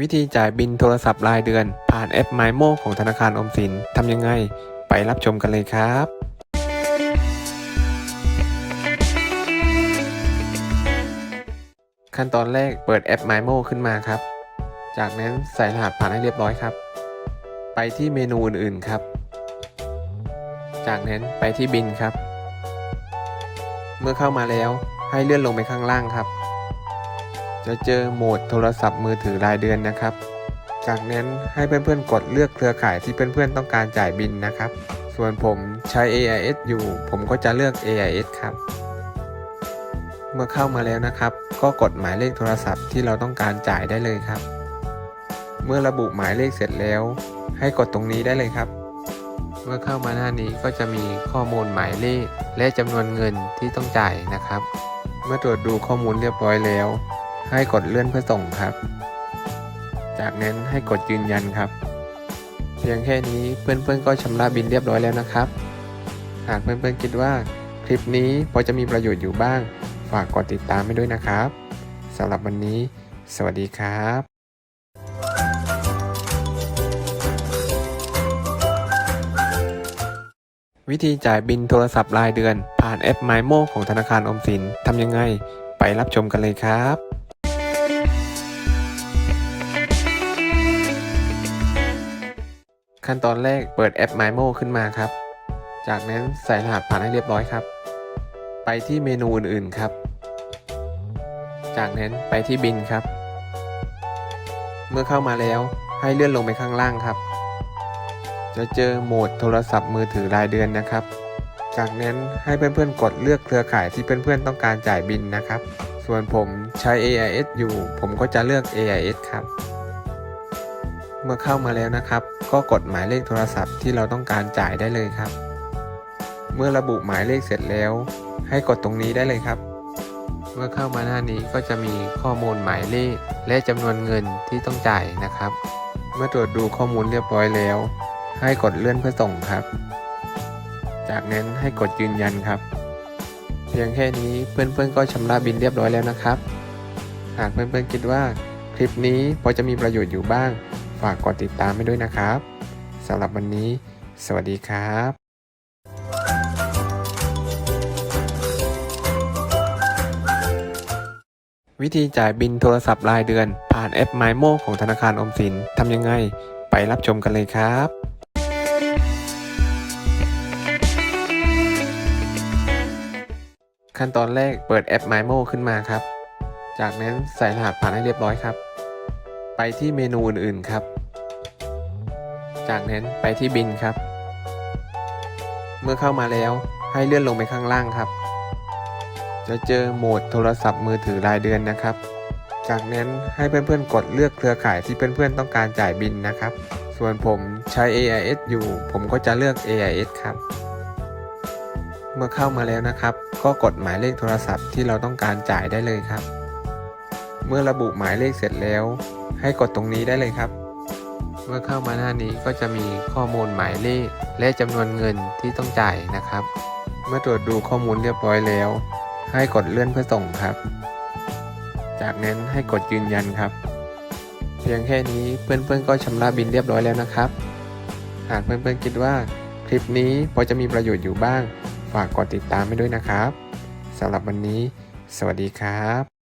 วิธีจ่ายบินโทรศัพท์รายเดือน ผ่านแอป MyMo ของธนาคารอมสินทำยังไง ไปรับชมกันเลยครับขั้นตอนแรกเปิดแอป MyMo ขึ้นมาครับ จากนั้นใส่รหัสผ่านให้เรียบร้อยครับ ไปที่เมนูอื่นๆครับ จากนั้นไปที่บินครับ เมื่อเข้ามาแล้วให้เลื่อนลงไปข้างล่างครับ จะเจอโหมดโทรศัพท์มือถือรายเดือนนะครับ จากนั้นให้เพื่อนๆกดเลือกเครือข่ายที่เพื่อนๆต้องการจ่ายบินนะครับ ส่วนผมใช้ AIS อยู่ ผมก็จะเลือก AIS ครับ เมื่อเข้ามาแล้วนะครับ ก็กดหมายเลขโทรศัพท์ที่เราต้องการจ่ายได้เลยครับ เมื่อระบุหมายเลขเสร็จแล้ว ให้กดตรงนี้ได้เลยครับ เมื่อเข้ามาหน้านี้ก็จะมีข้อมูลหมายเลขและจำนวนเงินที่ต้องจ่ายนะครับ เมื่อตรวจดูข้อมูลเรียบร้อยแล้ว ให้กดเลื่อนเพื่อส่งครับ จากนั้นให้กดยืนยันครับ เพียงแค่นี้เพื่อนๆก็ชำระบินเรียบร้อยแล้วนะครับ หากเพื่อนๆคิดว่าคลิปนี้พอจะมีประโยชน์อยู่บ้าง ฝากกดติดตามให้ด้วยนะครับสำหรับวันนี้ สวัสดีครับวิธีจ่ายบินโทรศัพท์รายเดือน ผ่านแอป MyMo ของธนาคารอมสินทำยังไง ไปรับชมกันเลยครับ ขั้นตอนแรกเปิดแอป MyMo ขึ้นมาครับ จากนั้นใส่รหัสผ่านให้เรียบร้อยครับ ไปที่เมนูอื่นๆครับ จากนั้นไปที่บินครับ เมื่อเข้ามาแล้วให้เลื่อนลงไปข้างล่างครับ จะเจอโหมดโทรศัพท์มือถือรายเดือนนะครับ จากนั้นให้เพื่อนๆกดเลือกเครือข่ายที่เพื่อนๆต้องการจ่ายบินนะครับ ส่วนผมใช้ AIS อยู่ ผมก็จะเลือก AIS ครับ เมื่อเข้ามาแล้วนะครับ ก็กดหมายเลขโทรศัพท์ที่เราต้องการจ่ายได้เลยครับ เมื่อระบุหมายเลขเสร็จแล้ว ให้กดตรงนี้ได้เลยครับ เมื่อเข้ามาหน้านี้ก็จะมีข้อมูลหมายเลขและจำนวนเงินที่ต้องจ่ายนะครับ เมื่อตรวจดูข้อมูลเรียบร้อยแล้ว ให้กดเลื่อนเพื่อส่งครับ จากนั้นให้กดยืนยันครับ เพียงแค่นี้เพื่อนๆก็ชำระบินเรียบร้อยแล้วนะครับ หากเพื่อนๆคิดว่าคลิปนี้พอจะมีประโยชน์อยู่บ้าง ฝากกดติดตามให้ด้วยนะครับสำหรับวันนี้ สวัสดีครับวิธีจ่ายบินโทรศัพท์รายเดือน ผ่านแอป MyMo ของธนาคารออมสิน ทำยังไง ไปรับชมกันเลยครับ ขั้นตอนแรกเปิดแอป MyMo ขึ้นมาครับ จากนั้นใส่รหัสผ่านให้เรียบร้อยครับ ไปที่เมนูอื่นๆครับ จากนั้นไปที่บินครับ เมื่อเข้ามาแล้วให้เลื่อนลงไปข้างล่างครับ จะเจอโหมดโทรศัพท์มือถือรายเดือนนะครับ จากนั้นให้เพื่อนๆกดเลือกเครือข่ายที่เพื่อนๆต้องการจ่ายบินนะครับ ส่วนผมใช้ AIS อยู่ ผมก็จะเลือก AIS ครับ เมื่อเข้ามาแล้วนะครับ ก็กดหมายเลขโทรศัพท์ที่เราต้องการจ่ายได้เลยครับ เมื่อระบุหมายเลขเสร็จแล้ว ให้กดตรงนี้ได้เลยครับ เมื่อเข้ามาหน้านี้ก็จะมีข้อมูลหมายเลขและจำนวนเงินที่ต้องจ่ายนะครับ เมื่อตรวจดูข้อมูลเรียบร้อยแล้ว ให้กดเลื่อนเพื่อส่งครับ จากนั้นให้กดยืนยันครับ เพียงแค่นี้เพื่อนๆก็ชำระบินเรียบร้อยแล้วนะครับ หากเพื่อนๆคิดว่าคลิปนี้พอจะมีประโยชน์อยู่บ้าง ฝากกดติดตามให้ด้วยนะครับสำหรับวันนี้ สวัสดีครับ